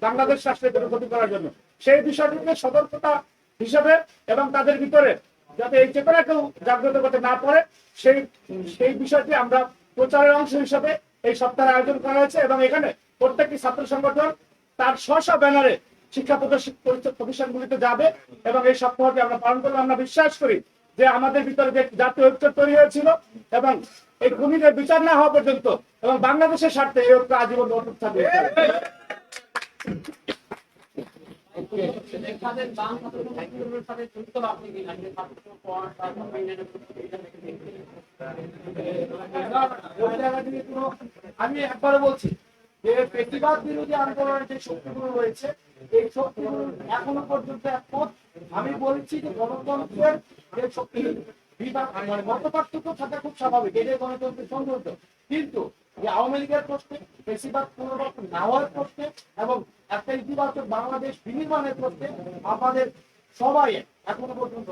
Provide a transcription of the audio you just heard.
বাংলাদেশ রাষ্ট্রের ক্ষতি করার জন্য। সেই বিষয়টিকে সতর্কতা হিসাবে এবং তাদের ভিতরে যাতে এই চেতনা কেউ জাগ্রত করতে না পারে, সেই সেই বিষয়টি আমরা প্রচারের অংশ হিসাবে এই সপ্তাহের আয়োজন করা হয়েছে এবং এখানে প্রত্যেকটি ছাত্র সংগঠন তার স্ব ব্যানারে শিক্ষা প্রতিষ্ঠা- প্রতিষ্ঠা- প্রতিষ্ঠানগুলিতে যাবে এবং এই সপ্তাহটি আমরা পালন করব। আমরা বিশ্বাস করি যে আমাদের ভিতরে যে জাতীয় ঐক্য তৈরি হয়েছিল এবং এই খুনিদের বিচার না হওয়া পর্যন্ত এবং বাংলাদেশের স্বার্থে এই ঐক্য আজীবন অটুট থাকবে। আমি একবারে বলছি যে প্রতিবাদ বিরোধী আন্দোলনের যে শক্তিগুলো রয়েছে, এই শক্তিগুলো এখনও পর্যন্ত একমত আমি বলছি যে গণতন্ত্রের যে শক্তি বিভাগ মানে মত পার্থক্য থাকা খুব স্বাভাবিক। এটাই গণতন্ত্রের সৌন্দর্য কিন্তু যে আওয়ামী লীগের প্রশ্নে, বেশিরভাগ পুনর্বাসন নেওয়ার প্রশ্নে এবং একটা ইতিবাচক বাংলাদেশ বিনির্মাণের প্রশ্নে আমাদের সবাই এখনও পর্যন্ত